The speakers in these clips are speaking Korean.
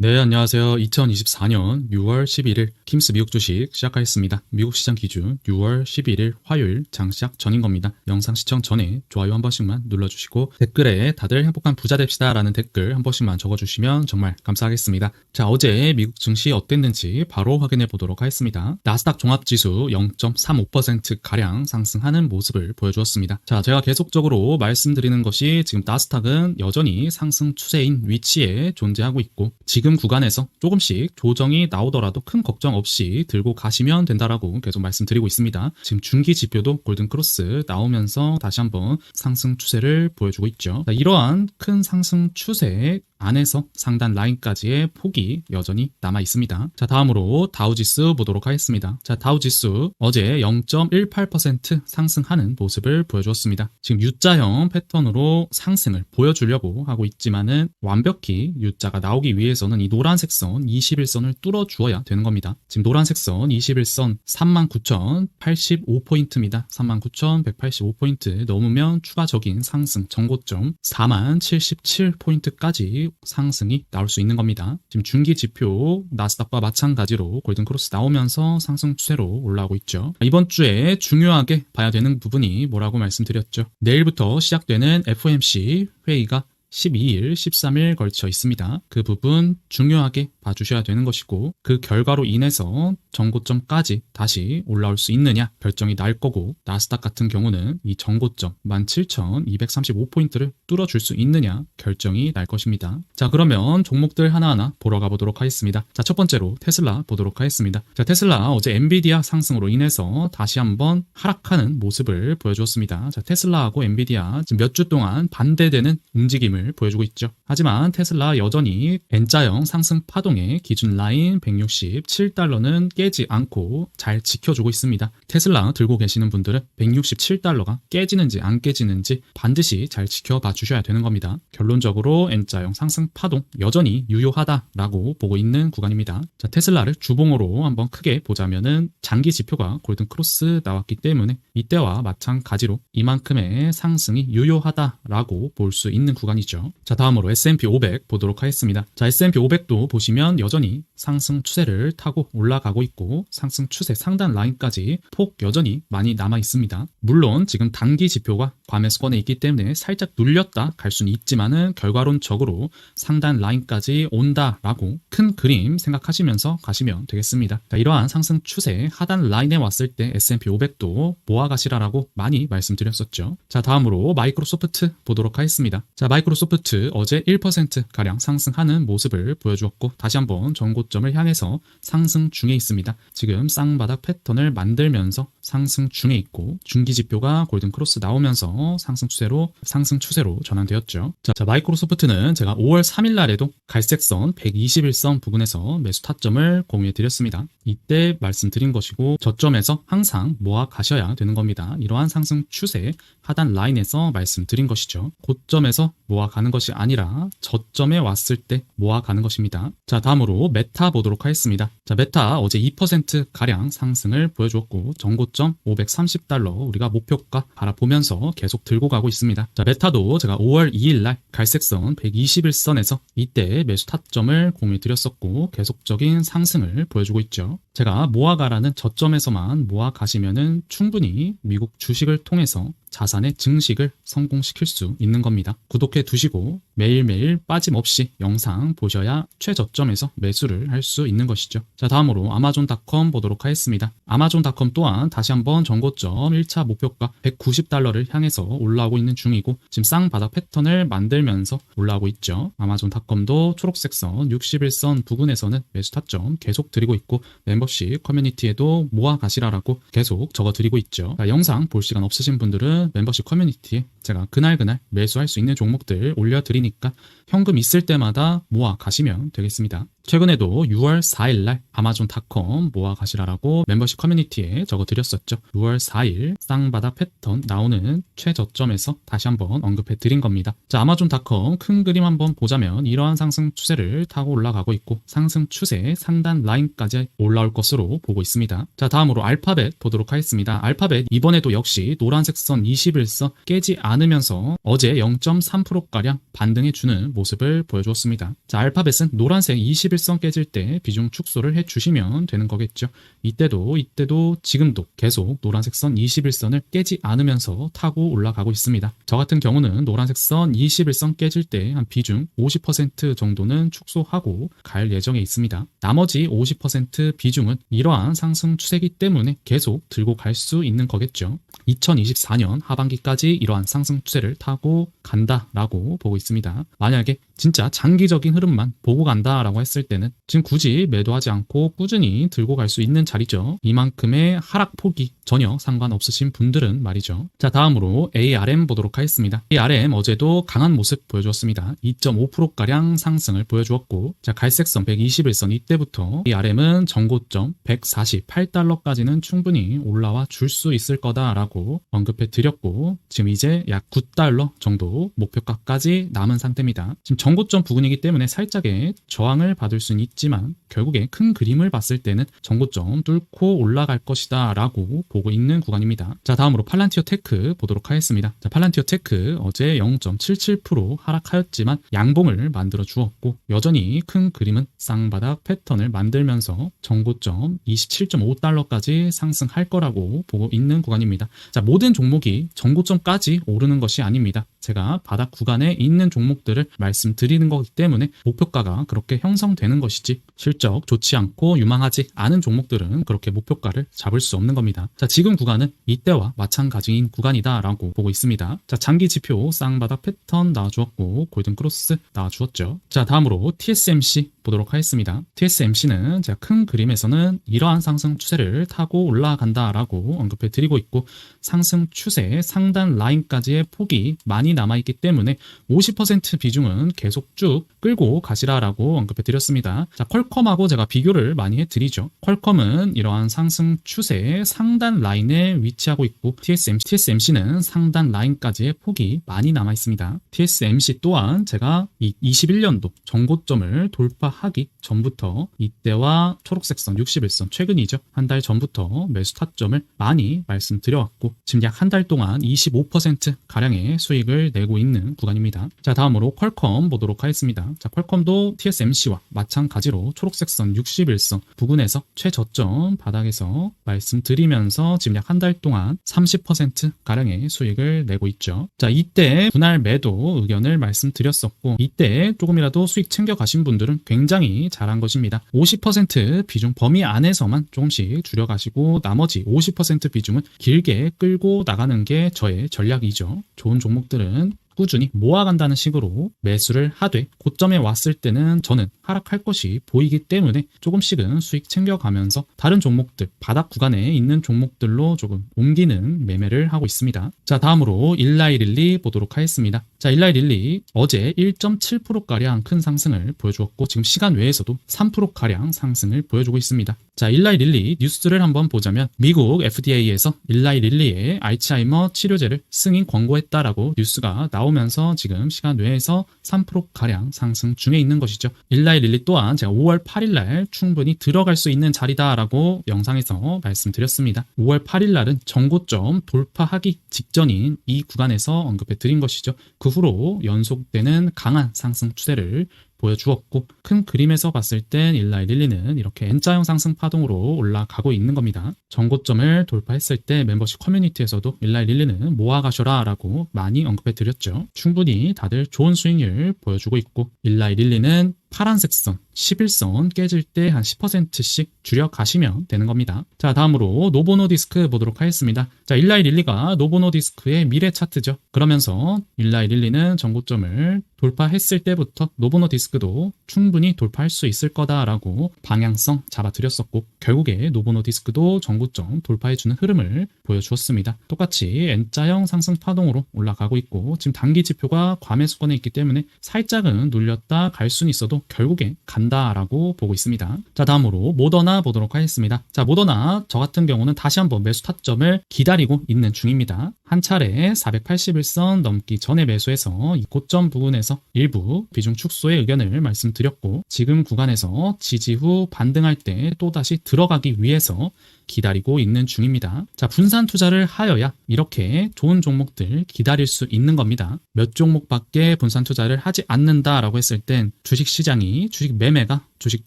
네, 안녕하세요. 2024년 6월 11일 킴스 미국 주식 시작하겠습니다. 미국 시장 기준 6월 11일 화요일 장 시작 전인 겁니다. 영상 시청 전에 좋아요 한 번씩만 눌러주시고 댓글에 다들 행복한 부자 됩시다 라는 댓글 한 번씩만 적어주시면 정말 감사하겠습니다. 자, 어제 미국 증시 어땠는지 바로 확인해 보도록 하겠습니다. 나스닥 종합지수 0.35%가량 상승하는 모습을 보여주었습니다. 자, 제가 계속적으로 말씀드리는 것이 지금 나스닥은 여전히 상승 추세인 위치에 존재하고 있고 지금 구간에서 조금씩 조정이 나오더라도 큰 걱정 없이 들고 가시면 된다라고 계속 말씀드리고 있습니다. 지금 중기 지표도 골든 크로스 나오면서 다시 한번 상승 추세를 보여주고 있죠. 자, 이러한 큰 상승 추세 안에서 상단 라인까지의 폭이 여전히 남아 있습니다. 자, 다음으로 다우지수 보도록 하겠습니다. 자, 다우지수 어제 0.18% 상승하는 모습을 보여주었습니다. 지금 U자형 패턴으로 상승을 보여주려고 하고 있지만은 완벽히 U자가 나오기 위해서는 이 노란색 선 21선을 뚫어 주어야 되는 겁니다. 지금 노란색 선 21선 39,085포인트입니다. 39,185포인트 넘으면 추가적인 상승 정고점 40,077포인트까지 상승이 나올 수 있는 겁니다. 지금 중기 지표 나스닥과 마찬가지로 골든 크로스 나오면서 상승 추세로 올라오고 있죠. 이번 주에 중요하게 봐야 되는 부분이 뭐라고 말씀드렸죠. 내일부터 시작되는 FOMC 회의가 12일, 13일 걸쳐 있습니다. 그 부분 중요하게 봐주셔야 되는 것이고 그 결과로 인해서 정고점까지 다시 올라올 수 있느냐 결정이 날 거고 나스닥 같은 경우는 이 정고점 17,235포인트를 뚫어줄 수 있느냐 결정이 날 것입니다. 자 그러면 종목들 하나하나 보러 가보도록 하겠습니다. 자첫 번째로 테슬라 보도록 하겠습니다. 자 테슬라 어제 엔비디아 상승으로 인해서 다시 한번 하락하는 모습을 보여주었습니다. 자 테슬라하고 엔비디아 지금 몇 주 동안 반대되는 움직임을 보여주고 있죠. 하지만 테슬라 여전히 N자형 상승 파동 의 기준 라인 167달러는 깨지 않고 잘 지켜주고 있습니다. 테슬라 들고 계시는 분들은 167달러가 깨지는지 안 깨지는지 반드시 잘 지켜봐 주셔야 되는 겁니다. 결론적으로 N자형 상승 파동 여전히 유효하다라고 보고 있는 구간입니다. 자, 테슬라를 주봉으로 한번 크게 보자면은 장기 지표가 골든 크로스 나왔기 때문에 이때와 마찬가지로 이만큼의 상승이 유효하다라고 볼 수 있는 구간이죠. 자, 다음으로 S&P 500 보도록 하겠습니다. 자, S&P 500도 보시면 여전히 상승 추세를 타고 올라가고 있고 상승 추세 상단 라인까지 폭 여전히 많이 남아 있습니다. 물론 지금 단기 지표가 과매수권에 있기 때문에 살짝 눌렸다 갈 수는 있지만은 결과론적으로 상단 라인까지 온다라고 큰 그림 생각하시면서 가시면 되겠습니다. 자, 이러한 상승 추세 하단 라인에 왔을 때 S&P 500도 모아가시라라고 많이 말씀드렸었죠. 자, 다음으로 마이크로소프트 보도록 하겠습니다. 자, 마이크로 마이크로소프트 어제 1%가량 상승하는 모습을 보여주었고 다시 한번 전고점을 향해서 상승 중에 있습니다. 지금 쌍바닥 패턴을 만들면서 상승 중에 있고 중기 지표가 골든 크로스 나오면서 상승 추세로 상승 추세로 전환되었죠. 자, 자 마이크로소프트는 제가 5월 3일 날에도 갈색선 121선 부근에서 매수 타점을 공유해 드렸습니다. 이때 말씀드린 것이고 저점에서 항상 모아 가셔야 되는 겁니다. 이러한 상승 추세 하단 라인에서 말씀드린 것이죠. 고점에서 모아 가는 것이 아니라 저점에 왔을 때 모아 가는 것입니다. 자, 다음으로 메타 보도록 하겠습니다. 자, 메타 어제 2%가량 상승을 보여주었고, 전고점 530달러 우리가 목표가 바라보면서 계속 들고 가고 있습니다. 자, 메타도 제가 5월 2일 날 갈색선 121선에서 이때 매수 타점을 공유해 드렸었고, 계속적인 상승을 보여주고 있죠. 제가 모아가라는 저점에서만 모아 가시면은 충분히 미국 주식을 통해서 자산의 증식을 성공시킬 수 있는 겁니다. 구독해 두시고 매일매일 빠짐없이 영상 보셔야 최저점에서 매수를 할 수 있는 것이죠. 자, 다음으로 아마존닷컴 보도록 하겠습니다. 아마존닷컴 또한 다시 한번 전고점 1차 목표가 190달러를 향해서 올라오고 있는 중이고 지금 쌍바닥 패턴을 만들면서 올라오고 있죠. 아마존닷컴도 초록색 선 61선 부근에서는 매수 타점 계속 드리고 있고 멤버십 커뮤니티에도 모아 가시라라고 계속 적어 드리고 있죠. 자, 영상 볼 시간 없으신 분들은 멤버십 커뮤니티에 제가 그날그날 매수할 수 있는 종목들 올려드리니까 현금 있을 때마다 모아 가시면 되겠습니다. 최근에도 6월 4일날 아마존닷컴 모아 가시라라고 멤버십 커뮤니티에 적어 드렸었죠. 6월 4일 쌍바닥 패턴 나오는 최저점에서 다시 한번 언급해 드린 겁니다. 자, 아마존닷컴 큰 그림 한번 보자면 이러한 상승 추세를 타고 올라가고 있고 상승 추세 상단 라인까지 올라올 것으로 보고 있습니다. 자, 다음으로 알파벳 보도록 하겠습니다. 알파벳 이번에도 역시 노란색 선 21선 깨지 않으면서 어제 0.3%가량 반등해주는 모습을 보여주었습니다. 자, 알파벳은 노란색 21선 깨질 때 비중 축소를 해주시면 되는 거겠죠. 이때도 이때도 지금도 계속 노란색 선 21선을 깨지 않으면서 타고 올라가고 있습니다. 저 같은 경우는 노란색 선 21선 깨질 때 한 비중 50% 정도는 축소하고 갈 예정에 있습니다. 나머지 50% 비중은 이러한 상승 추세기 때문에 계속 들고 갈 수 있는 거겠죠. 2024년 하반기까지 이러한 상승 추세를 타고 간다라고 보고 있습니다. 만약에 진짜 장기적인 흐름만 보고 간다라고 했을 때는 지금 굳이 매도하지 않고 꾸준히 들고 갈 수 있는 자리죠. 이만큼의 하락 폭이 전혀 상관없으신 분들은 말이죠. 자, 다음으로 ARM 보도록 하겠습니다. ARM 어제도 강한 모습 보여주었습니다. 2.5%가량 상승을 보여주었고, 자, 갈색선 121선 이때부터 ARM은 정고점 148달러까지는 충분히 올라와 줄 수 있을 거다라고 언급해 드렸고, 지금 이제 약 9달러 정도 목표가까지 남은 상태입니다. 지금 정고점 부근이기 때문에 살짝의 저항을 받을 수는 있지만, 결국에 큰 그림을 봤을 때는 정고점 뚫고 올라갈 것이다 라고 보고 있는 구간입니다. 자 다음으로 팔란티어 테크 보도록 하겠습니다. 자 팔란티어 테크 어제 0.77% 하락하였지만 양봉을 만들어 주었고 여전히 큰 그림은 쌍바닥 패턴을 만들면서 정고점 27.5달러까지 상승할 거라고 보고 있는 구간입니다. 자 모든 종목이 정고점까지 오르는 것이 아닙니다. 제가 바닥 구간에 있는 종목들을 말씀 드리는 거기 때문에 목표가가 그렇게 형성되는 것이지 실적 좋지 않고 유망하지 않은 종목들은 그렇게 목표가를 잡을 수 없는 겁니다. 자, 지금 구간은 이때와 마찬가지인 구간이다라고 보고 있습니다. 자, 장기 지표 쌍바닥 패턴 나와주었고 골든 크로스 나와주었죠. 자, 다음으로 TSMC 보도록 하겠습니다. TSMC는 제가 큰 그림에서는 이러한 상승 추세를 타고 올라간다라고 언급해 드리고 있고 상승 추세 상단 라인까지의 폭이 많이 남아있기 때문에 50% 비중은 계속 쭉 끌고 가시라라고 언급해 드렸습니다. 자, 퀄컴하고 제가 비교를 많이 해 드리죠. 퀄컴은 이러한 상승 추세의 상단 라인에 위치하고 있고 TSMC, TSMC는 상단 라인까지의 폭이 많이 남아 있습니다. TSMC 또한 제가 이 21년도 정고점을 돌파하기 전부터 이때와 초록색 선 61선 최근이죠. 한 달 전부터 매수 타점을 많이 말씀드려왔고 지금 약 한 달 동안 25% 가량의 수익을 내고 있는 구간입니다. 자 다음으로 퀄컴 보도록 하겠습니다. 자 퀄컴도 TSMC와 마찬가지로 초록색 선 61선 부근에서 최저점 바닥에서 말씀드리면서 지금 약 한 달 동안 30% 가량의 수익을 내고 있죠. 자 이때 분할 매도 의견을 말씀드렸었고 이때 조금이라도 수익 챙겨 가신 분들은 굉장히 잘한 것입니다. 50% 비중 범위 안에서만 조금씩 줄여가시고 나머지 50% 비중은 길게 끌고 나가는 게 저의 전략이죠. 좋은 종목들은 꾸준히 모아간다는 식으로 매수를 하되 고점에 왔을 때는 저는 하락할 것이 보이기 때문에 조금씩은 수익 챙겨가면서 다른 종목들 바닥 구간에 있는 종목들로 조금 옮기는 매매를 하고 있습니다. 자 다음으로 일라이릴리 보도록 하겠습니다. 자 일라이 릴리 어제 1.7%가량 큰 상승을 보여주었고 지금 시간 외에서도 3%가량 상승을 보여주고 있습니다. 자 일라이 릴리 뉴스를 한번 보자면 미국 FDA에서 일라이 릴리의 알츠하이머 치료제를 승인 권고했다라고 뉴스가 나오면서 지금 시간 외에서 3%가량 상승 중에 있는 것이죠. 일라이 릴리 또한 제가 5월 8일 날 충분히 들어갈 수 있는 자리다라고 영상에서 말씀드렸습니다. 5월 8일 날은 정고점 돌파하기 직전인 이 구간에서 언급해 드린 것이죠. 그 후로 연속되는 강한 상승 추세를 보여주었고 큰 그림에서 봤을 땐 일라이 릴리는 이렇게 N자형 상승 파동으로 올라가고 있는 겁니다. 정고점을 돌파했을 때 멤버십 커뮤니티에서도 일라이 릴리는 모아가셔라 라고 많이 언급해 드렸죠. 충분히 다들 좋은 수익률 보여주고 있고 일라이 릴리는 파란색 선 11선 깨질 때 한 10%씩 줄여 가시면 되는 겁니다. 자, 다음으로 노보노 디스크 보도록 하겠습니다. 자, 일라이 릴리가 노보노 디스크의 미래 차트죠. 그러면서 일라이 릴리는 정고점을 돌파했을 때부터 노보노 디스크도 충분히 돌파할 수 있을 거다라고 방향성 잡아드렸었고 결국에 노보노 디스크도 정고점 돌파해주는 흐름을 보여주었습니다. 똑같이 N자형 상승 파동으로 올라가고 있고 지금 단기 지표가 과매수권에 있기 때문에 살짝은 눌렸다 갈 수는 있어도 결국에 간 된다라고 보고 있습니다. 자, 다음으로 모더나 보도록 하겠습니다. 자, 모더나 저 같은 경우는 다시 한번 매수 타점을 기다리고 있는 중입니다. 한 차례 481선 넘기 전에 매수해서 이 고점 부분에서 일부 비중 축소의 의견을 말씀드렸고 지금 구간에서 지지 후 반등할 때 또다시 들어가기 위해서 기다리고 있는 중입니다. 자, 분산 투자를 하여야 이렇게 좋은 종목들 기다릴 수 있는 겁니다. 몇 종목밖에 분산 투자를 하지 않는다라고 했을 땐 주식 시장이 주식 매매가 주식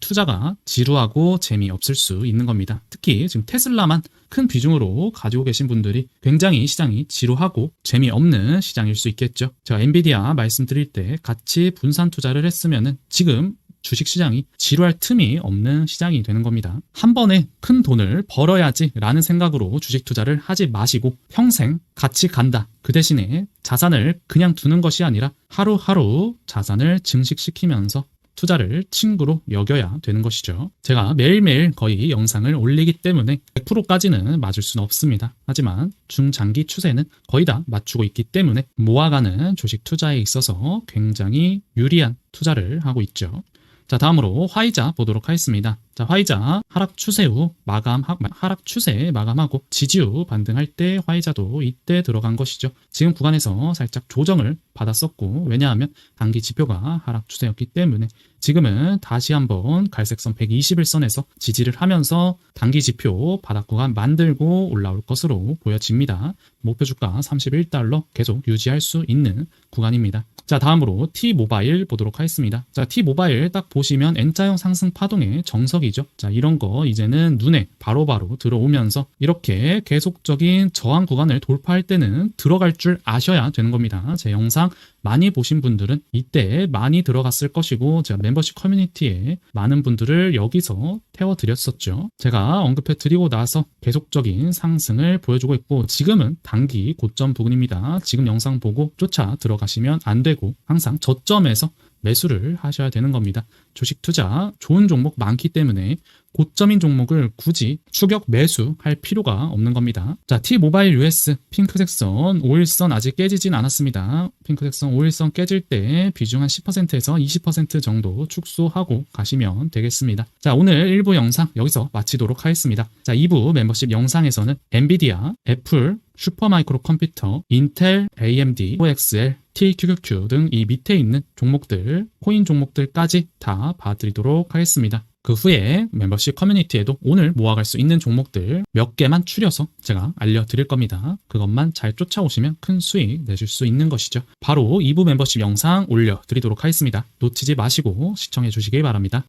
투자가 지루하고 재미없을 수 있는 겁니다. 특히 지금 테슬라만 큰 비중으로 가지고 계신 분들이 굉장히 시장이 지루하고 재미없는 시장일 수 있겠죠. 제가 엔비디아 말씀드릴 때 같이 분산 투자를 했으면은 지금 주식 시장이 지루할 틈이 없는 시장이 되는 겁니다. 한 번에 큰 돈을 벌어야지 라는 생각으로 주식 투자를 하지 마시고 평생 같이 간다. 그 대신에 자산을 그냥 두는 것이 아니라 하루하루 자산을 증식시키면서 투자를 친구로 여겨야 되는 것이죠. 제가 매일매일 거의 영상을 올리기 때문에 100%까지는 맞을 수는 없습니다. 하지만 중장기 추세는 거의 다 맞추고 있기 때문에 모아가는 주식 투자에 있어서 굉장히 유리한 투자를 하고 있죠. 자, 다음으로 화이자 보도록 하겠습니다. 자, 화이자 하락 추세 후 마감, 하, 하락 추세 마감하고 지지 후 반등할 때 화이자도 이때 들어간 것이죠. 지금 구간에서 살짝 조정을 받았었고, 왜냐하면 단기 지표가 하락 추세였기 때문에 지금은 다시 한번 갈색선 121선에서 지지를 하면서 단기 지표 바닥 구간 만들고 올라올 것으로 보여집니다. 목표 주가 31달러 계속 유지할 수 있는 구간입니다. 자, 다음으로 T 모바일 보도록 하겠습니다. 자, T 모바일 딱 보시면 N자형 상승 파동의 정석 이죠. 자, 이런 거 이제는 눈에 바로바로 바로 들어오면서 이렇게 계속적인 저항 구간을 돌파할 때는 들어갈 줄 아셔야 되는 겁니다. 제 영상 많이 보신 분들은 이때 많이 들어갔을 것이고 제가 멤버십 커뮤니티에 많은 분들을 여기서 태워드렸었죠. 제가 언급해 드리고 나서 계속적인 상승을 보여주고 있고 지금은 단기 고점 부근입니다. 지금 영상 보고 쫓아 들어가시면 안 되고 항상 저점에서 매수를 하셔야 되는 겁니다. 주식 투자 좋은 종목 많기 때문에 고점인 종목을 굳이 추격 매수할 필요가 없는 겁니다. 자, T-모바일 US 핑크색 선 5일선 아직 깨지진 않았습니다. 핑크색 선 5일선 깨질 때 비중 한 10%에서 20% 정도 축소하고 가시면 되겠습니다. 자, 오늘 1부 영상 여기서 마치도록 하겠습니다. 자, 2부 멤버십 영상에서는 엔비디아, 애플, 슈퍼마이크로 컴퓨터, 인텔, AMD, OXL, TQQQ 등 이 밑에 있는 종목들, 코인 종목들까지 다 봐드리도록 하겠습니다. 그 후에 멤버십 커뮤니티에도 오늘 모아갈 수 있는 종목들 몇 개만 추려서 제가 알려드릴 겁니다. 그것만 잘 쫓아오시면 큰 수익 내실 수 있는 것이죠. 바로 2부 멤버십 영상 올려드리도록 하겠습니다. 놓치지 마시고 시청해 주시길 바랍니다.